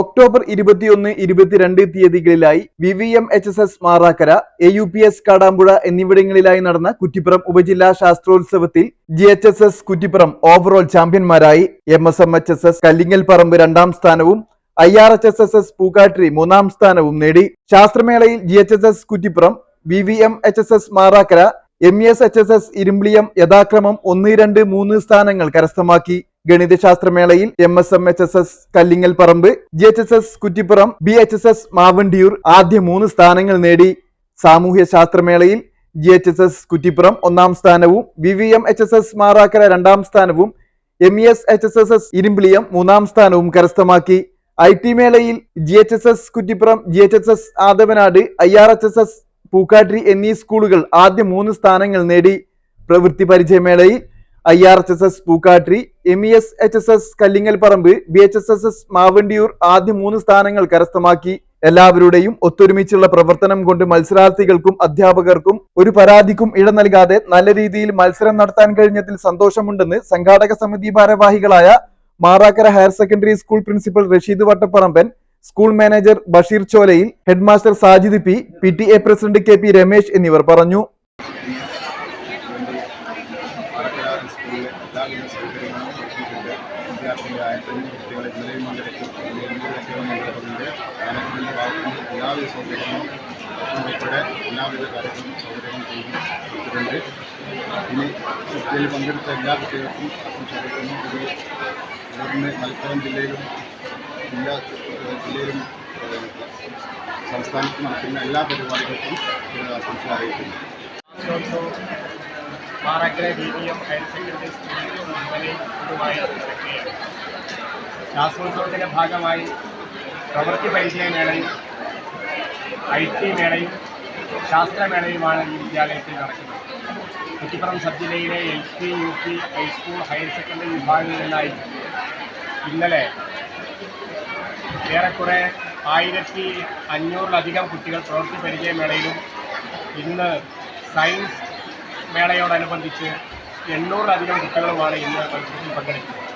October ഇരുപത്തിയൊന്ന് ഇരുപത്തിരണ്ട് തീയതികളിലായി V V M H S S Marakkara A U P S Kadampuzha എന്നിവിടങ്ങളിലായി നടന്ന കുറ്റിപ്പുറം ഉപജില്ലാ ശാസ്ത്രോത്സവത്തിൽ G H S S Kuttippuram overall ചാമ്പ്യന്മാരായി. M S M H S S Kallingal Paramba രണ്ടാം സ്ഥാനവും I R H S S S Pookkattiri മൂന്നാം സ്ഥാനവും നേടി. ശാസ്ത്രമേളയിൽ G H S S Kuttippuram V V M H S S Marakkara M S H S S Irimbiliyam യഥാക്രമം ഒന്ന് രണ്ട് മൂന്ന് സ്ഥാനങ്ങൾ കരസ്ഥമാക്കി. ഗണിതശാസ്ത്രമേളയിൽ M S M H S S Kallingal Paramba G H S S Kuttippuram B H S S Mavandiyur ആദ്യ മൂന്ന് സ്ഥാനങ്ങൾ നേടി. സാമൂഹ്യ ശാസ്ത്രമേളയിൽ G H S S Kuttippuram ഒന്നാം സ്ഥാനവും V V M H S S Marakkara രണ്ടാം സ്ഥാനവും M E S H S S S Irimbiliyam മൂന്നാം സ്ഥാനവും കരസ്ഥമാക്കി. ഐ ടി മേളയിൽ G H S S Kuttippuram G H S S Athavanad I R H S S Pookkattiri എന്നീ സ്കൂളുകൾ ആദ്യ മൂന്ന് സ്ഥാനങ്ങൾ നേടി. പ്രവൃത്തി പരിചയമേളയിൽ I R H S S Pookkattiri M E S H S S Kallingal Paramba B H S S S Mavandiyur ആദ്യ മൂന്ന് സ്ഥാനങ്ങൾ കരസ്ഥമാക്കി. എല്ലാവരുടെയും ഒത്തൊരുമിച്ചുള്ള പ്രവർത്തനം കൊണ്ട് മത്സരാർത്ഥികൾക്കും അധ്യാപകർക്കും ഒരു പരാതിക്കും ഇട നൽകാതെ നല്ല രീതിയിൽ മത്സരം നടത്താൻ കഴിഞ്ഞതിൽ സന്തോഷമുണ്ടെന്ന് സംഘാടക സമിതി ഭാരവാഹികളായ Marakkara higher secondary school principal Rasheed Vattapparamban school manager Basheer Cholayil headmaster Sajid P P T A president K P Ramesh എന്നിവർ പറഞ്ഞു. പാലക്കാട് സ്കൂളിലെ എല്ലാവിധ സൗകര്യങ്ങളും ഒരുക്കിയിട്ടുണ്ട് വിദ്യാർത്ഥികളായ കുട്ടികളെ ഇന്നലെയും പങ്കെടുത്തു കുട്ടികളും പങ്കെടുക്കുന്നുണ്ട് മാനേജ്മെന്റ് ഭാഗത്ത് നിന്ന് എല്ലാവിധ സൗകര്യങ്ങളും ഉൾപ്പെടെ എല്ലാവിധ കാര്യങ്ങളും സൗകര്യങ്ങളും ചെയ്തു കൊടുത്തിട്ടുണ്ട് ഇനി ഇതിൽ പങ്കെടുത്ത എല്ലാ കുട്ടികൾക്കും ആശംസിക്കുന്നു ഇത് ഇവിടുന്ന് മലപ്പുറം ജില്ലയിലും ജില്ലാ ജില്ലയിലും സംസ്ഥാനത്ത് നടക്കുന്ന എല്ലാ പരിപാടികൾക്കും ആശംസ അറിയിക്കുന്നു. ശാസ്ത്രോത്സവം D B M higher secondary സ്കൂളിൽ ഇന്നലെ പൊതുവായി നടക്കുകയാണ്. ശാസ്ത്രോത്സവത്തിന്റെ ഭാഗമായി പ്രവൃത്തി പരിചയ മേളയും ഐ ടി മേളയും ശാസ്ത്രമേളയുമാണ് ഈ വിദ്യാലയത്തിൽ നടക്കുന്നത്. കുറ്റിപ്പുറം സബ് ജില്ലയിലെ L P U P high school higher secondary വിഭാഗങ്ങളിലായി ഇന്നലെ ഏറെക്കുറെ ആയിരത്തി അഞ്ഞൂറിലധികം കുട്ടികൾ പ്രവൃത്തി പരിചയ മേളയിലും ഇന്ന് സയൻസ് മേളയോടനുബന്ധിച്ച് എണ്ണൂറിലധികം കുട്ടികളുമാണ് ഇന്ന് മത്സരത്തിൽ പങ്കെടുക്കുന്നത്.